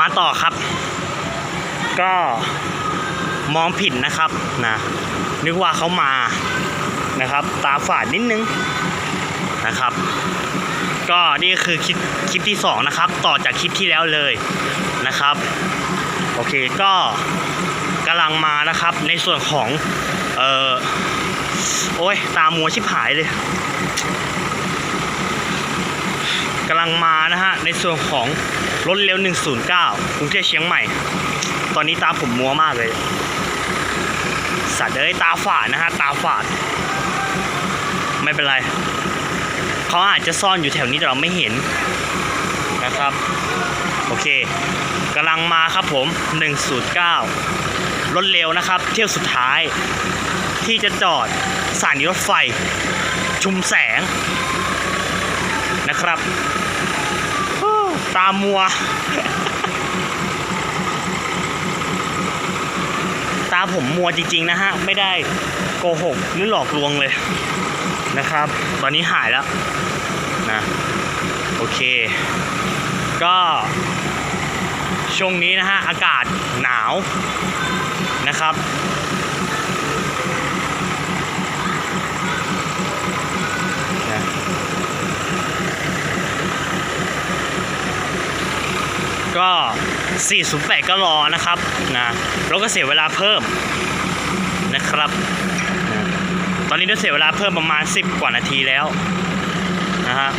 มาต่อครับ ก็มองผิดนะครับนะนึกว่าเขามานะครับ ตาฝาดนิดนึงนะครับ ก็นี่คือคลิปคลิปที่สองนะครับ ต่อจากคลิปที่แล้วเลยนะครับ โอเคก็กำลังมานะครับในส่วนของ เออโอ้ยตามัวชิบหายเลยกำลังมานะฮะในส่วนของ รถเร็ว 109กรุงเทพเชียงใหม่ ตอนนี้ตาผมมัวมากเลย สัตว์เอ้ยตาฝาดนะฮะ ตาฝาด ไม่เป็นไร เขาอาจจะซ่อนอยู่แถวนี้แต่เราไม่เห็นนะครับ โอเคกำลังมาครับผม 109 รถเร็วนะครับ เที่ยวสุดท้าย ที่จะจอดสถานีรถไฟ ชุมแสงนะครับ ตามัว ตาผมมัวจริง ๆ นะฮะ ไม่ได้โกหกหรือหลอกลวงเลยนะครับ ตอนนี้หายแล้วนะ โอเค ก็ช่วงนี้นะฮะ อากาศหนาวนะครับ ก็ 408 ก็รอนะครับนะแล้วก็เสียเวลาเพิ่มนะครับ ตอนนี้ด้เสียเวลาเพิ่มประมาณ 10 กว่านาทีแล้วนะฮะ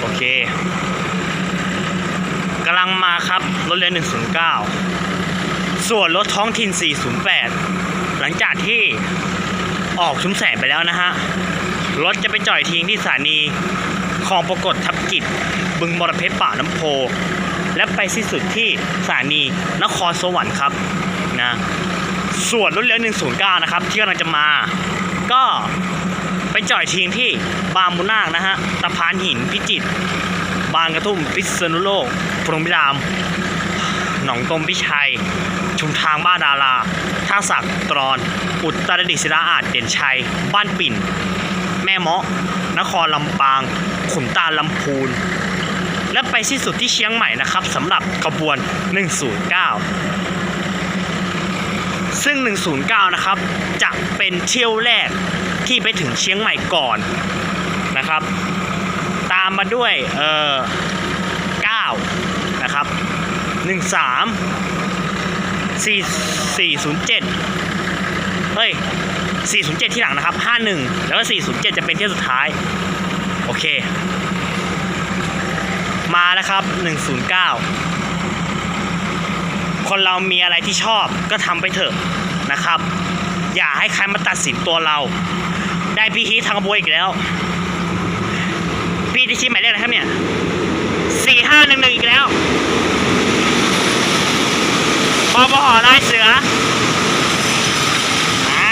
โอเคกำลังมาครับรถเรือ109 ส่วนรถท้องถิ่น 408 หลังจากที่ออกชุมแสงไปแล้วนะฮะรถจะไปจ่อยทิ้งที่สถานี คลองปรากฏทับกิจ บึงมรเพชรป่าน้ำโพ และไปสิ้นสุดที่สถานีนครสวรรค์ครับนะส่วนรถเรือ109 นะครับ ที่กำลังจะมา ก็ไปจ่อยทิ้งที่บางมุนาคนะฮะตะพานหินพิจิตรบางกระทุ่มพิษณุโลกพรหมพิราม หนองตมพิชัย ชุมทางบ้านดาราท่าสักตรอน อุตรดิตถ์ศิลาอาจเด่นชัย บ้านปิ่น แม่เมาะนครลำปาง ขุนตาลลำพูน และไปสิ้นสุดที่เชียงใหม่นะครับสำหรับขบวน 109 ซึ่ง 109 นะครับ จะเป็นเที่ยวแรกที่ไปถึงเชียงใหม่ก่อนนะครับ ตามมาด้วยเอ่อ9นะครับ 13 4 407 เฮ้ย 407 ที่หลังนะครับ 51 แล้วก็ 407 จะเป็นเที่ยวสุดท้าย โอเค มาแล้วครับ 109 คนเรามีอะไรที่ชอบก็ทำไปเถอะนะครับ อย่าให้ใครมาตัดสินตัวเรา ได้พี่ฮีททางบวยอีกแล้ว พี่ที่ชี้หมายเลขอะไรครับเนี่ย4511อีกแล้วปปหลายเสือ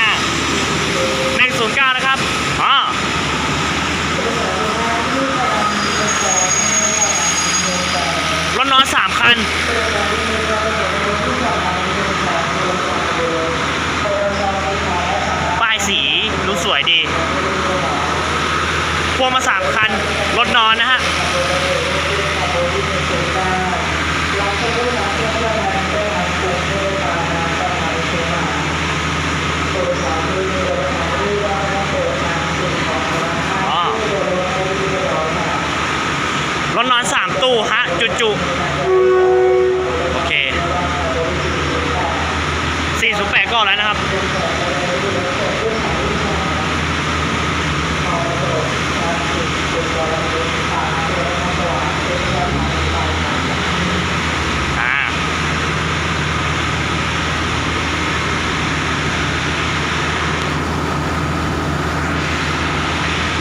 า109 นะครับอ๋อรถนอนสามคัน ป้ายสีรู้สวยดีพวงมาสามคัน รถนอนนะฮะ อ๋อรถนอนสามตู้ฮะ จุโอเคสี่ศูนย์แปดก็แล้วนะครับ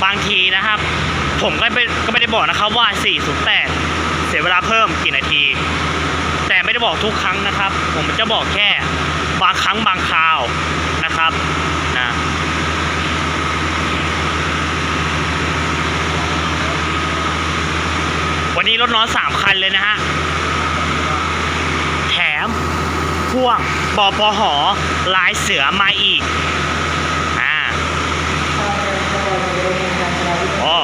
บางทีนะครับ ผมก็ไม่ก็ไม่ได้บอกนะครับว่า 408 เสียเวลาเพิ่มกี่นาที แต่ไม่ได้บอกทุกครั้งนะครับ ผมจะบอกแค่บางครั้งบางคราวนะครับนะวันนี้รถน้อยสามคันเลยนะฮะ แถมพ่วงบอปปหอลายเสือมาอีกอ่าอ๋อ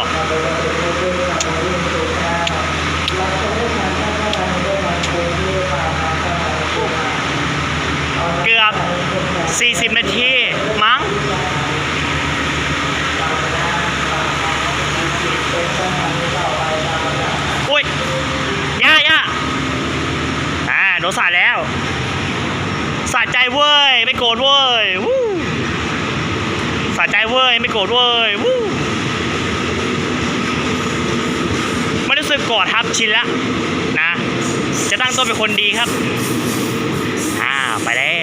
40 นาที มั้ง อุ้ยย่าย่าอ่าโดนสาดแล้วสะใจเว้ย ไม่โกรธเว้ยวู้สะใจเว้ย ไม่โกรธเว้ยวู้ไม่รู้สึกโกรธครับชินละนะ จะตั้งตัวเป็นคนดีครับ อ่า ไปแล้วไปแล้ว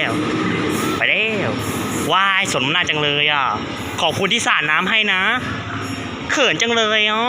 ว้ายสน้ำหน้าจังเลยอะ ขอบคุณที่สาดน้ำให้นะ เขินจังเลยอะ